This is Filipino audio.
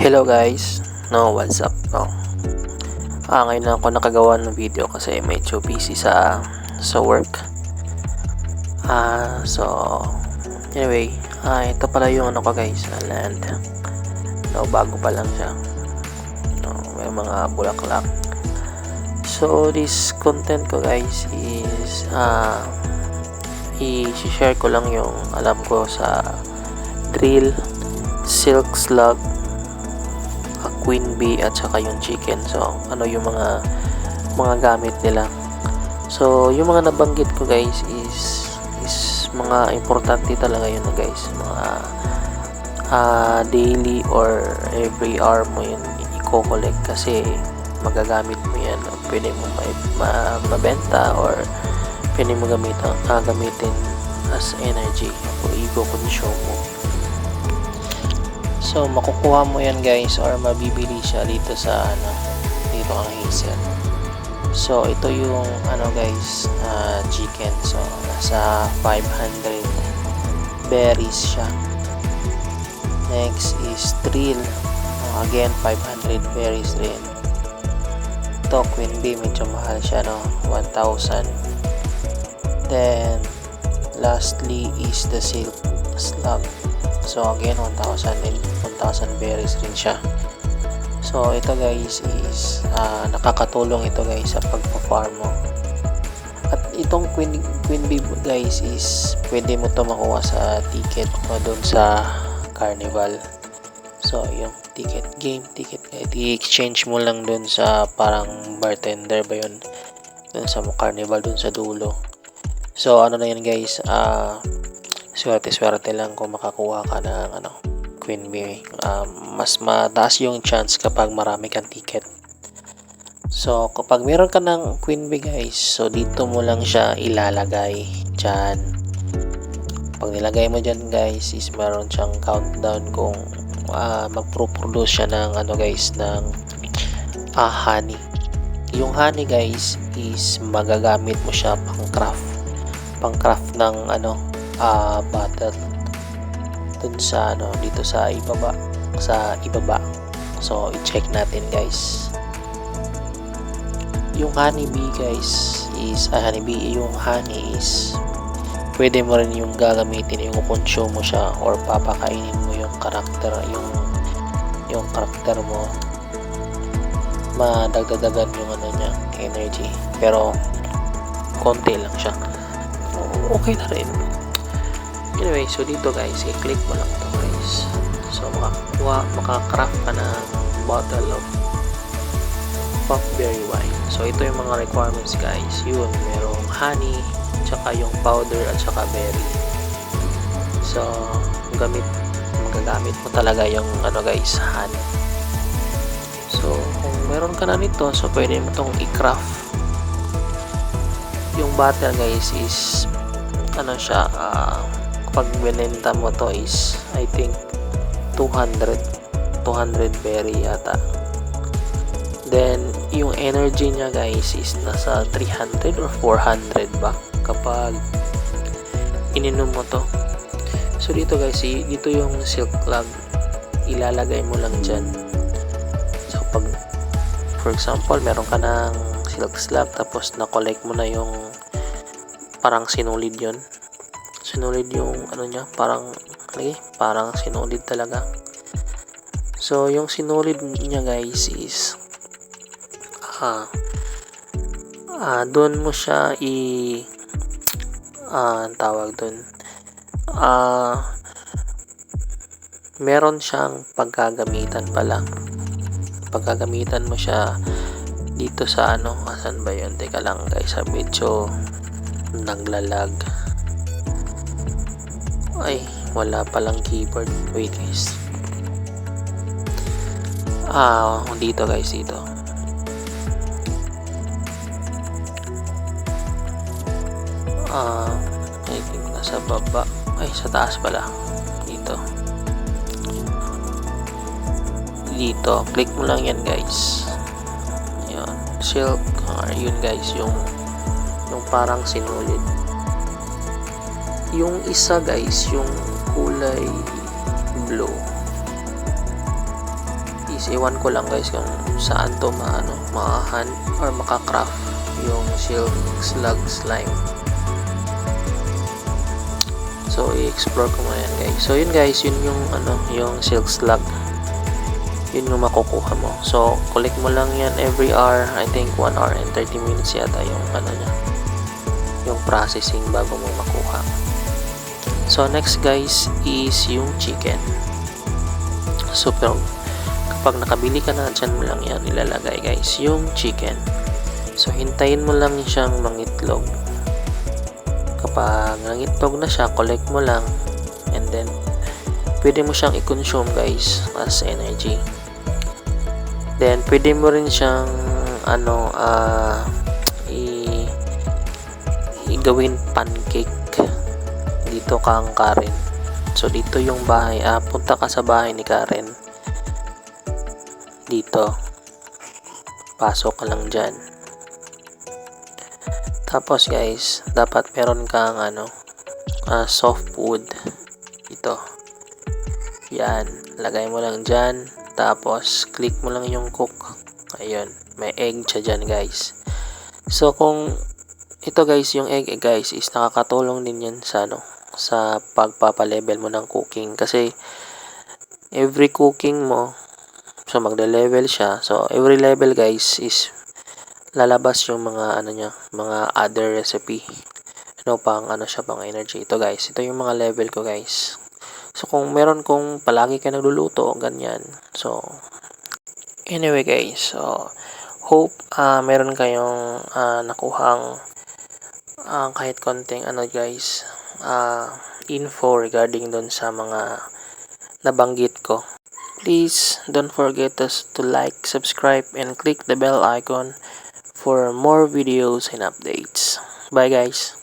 Hello guys, no what's up no. Ah, ngayon lang ako nakagawa ng video kasi medyo busy sa sa work. Ah, so anyway, ah ito pala yung ano ko guys, land. No, bago pa lang siya. No, may mga bulaklak. So this content ko guys is ah i-share ko lang yung alam ko sa drill, silk slug, queen bee at saka yung chicken. So, ano yung mga mga gamit nila. So, yung mga nabanggit ko guys is is mga importante talaga yun guys. Mga uh, daily or every hour mo yun i-collect kasi magagamit mo yan. Pwede mo ma- ma- mabenta or pwede mo gamitin, uh, gamitin as energy o i-consume mo. So, makukuha mo yan guys or mabibili siya dito sa ano, dito ang hazel. So, ito yung ano guys, uh, chicken. So, nasa 500 berries siya. Next is trill. Uh, again, 500 berries rin. Ito, queen bee, medyo mahal siya, no? 1,000. Then, lastly is the silk slug. So again, 1,000 and 1,000 berries rin siya. So ito guys is uh, nakakatulong ito guys sa pagpa-farm mo. At itong queen, queen bee guys is pwede mo to makuha sa ticket mo doon sa carnival. So yung ticket game ticket i-exchange mo lang doon sa parang bartender ba yun doon sa carnival doon sa dulo. So ano na yan guys ah uh, swerte-swerte lang kung makakuha ka ng ano, Queen Bee. Um, mas mataas yung chance kapag marami kang ticket. So, kapag meron ka ng Queen Bee guys, so dito mo lang siya ilalagay dyan. Pag nilagay mo dyan guys, is meron siyang countdown kung uh, magpro-produce siya ng ano guys, ng uh, honey. Yung honey guys is magagamit mo siya pang craft. Pang craft ng ano, uh, bottle dun sa ano dito sa ibaba sa ibaba. So i-check natin guys. Yung honeybee guys is ah, honeybee yung honey is pwede mo rin yung gagamitin yung consume mo siya or papakainin mo yung karakter yung yung karakter mo. Madagdadagan yung ano niya energy. Pero konti lang siya. Okay na rin Anyway, so dito guys, i-click mo lang to guys. So makakuha, makaka-craft ka ng bottle of puffberry wine. So ito yung mga requirements guys. Yun, merong honey, tsaka yung powder at tsaka berry. So, gamit, magagamit mo talaga yung ano guys, honey. So, kung meron ka na nito, so pwede mo itong i-craft. Yung bottle guys is ano siya, uh, pag binenta mo to is I think 200 200 berry yata. Then yung energy niya guys is nasa 300 or 400 ba? Kapag ininom mo to. So dito guys dito yung silk plug. Ilalagay mo lang dyan. So pag for example meron ka ng silk slug tapos na collect mo na yung parang sinulid yon sinulid yung ano niya parang lagi parang sinulid talaga. So yung sinulid niya guys is ah ah doon mo siya i ah tawag doon? Ah meron siyang pagkagamitan pala. Pagkagamitan mo siya dito sa ano asan ba yun? Teka lang guys sa medyo naglalag ay wala palang keyboard. Wait guys. Ah dito guys dito. Ah I think nasa baba. Ay sa taas pala. Dito. Dito. Click mo lang yan guys. Yun. Silk. Or yun guys yung yung parang sinulid yung isa guys yung kulay blue. Is iwan ko lang guys kung saan to maano makahan or makakraft yung silk slug slime. So i-explore ko muna guys. So yun guys yun yung ano yung silk slug. Yun yung makukuha mo. So collect mo lang yan every hour. I think 1 hour and 30 minutes yata yung ano niya yung processing bago mo makuha so next guys is yung chicken. So pero kapag nakabili ka na dyan mo lang yan ilalagay guys yung chicken. So hintayin mo lang siyang mangitlog. Kapag nangitlog na siya collect mo lang. And then pwede mo siyang i-consume guys as energy. Then pwede mo rin siyang ano ah i igawin pancake dito kang Karen. So dito yung bahay. Ah, punta ka sa bahay ni Karen. Dito. Pasok ka lang dyan. Tapos guys dapat meron kang ano ah, soft wood. Ito yan. Lagay mo lang dyan. Tapos click mo lang yung cook. Ayun. May egg siya dyan guys. So kung ito guys yung egg eh, guys is nakakatulong din yan sa ano sa pagpapalevel mo ng cooking. Kasi every cooking mo so magde-level siya. So every level guys is lalabas yung mga ano niya mga other recipe. Ano pang ano siya pang energy. Ito guys ito yung mga level ko guys. So kung meron kung palagi ka nagluluto ganyan. So anyway guys so hope ah meron kayong ah, nakuhang ah, kahit konting ano guys ah, info regarding doon sa mga nabanggit ko. Please don't forget us to like subscribe and click the bell icon for more videos and updates. Bye guys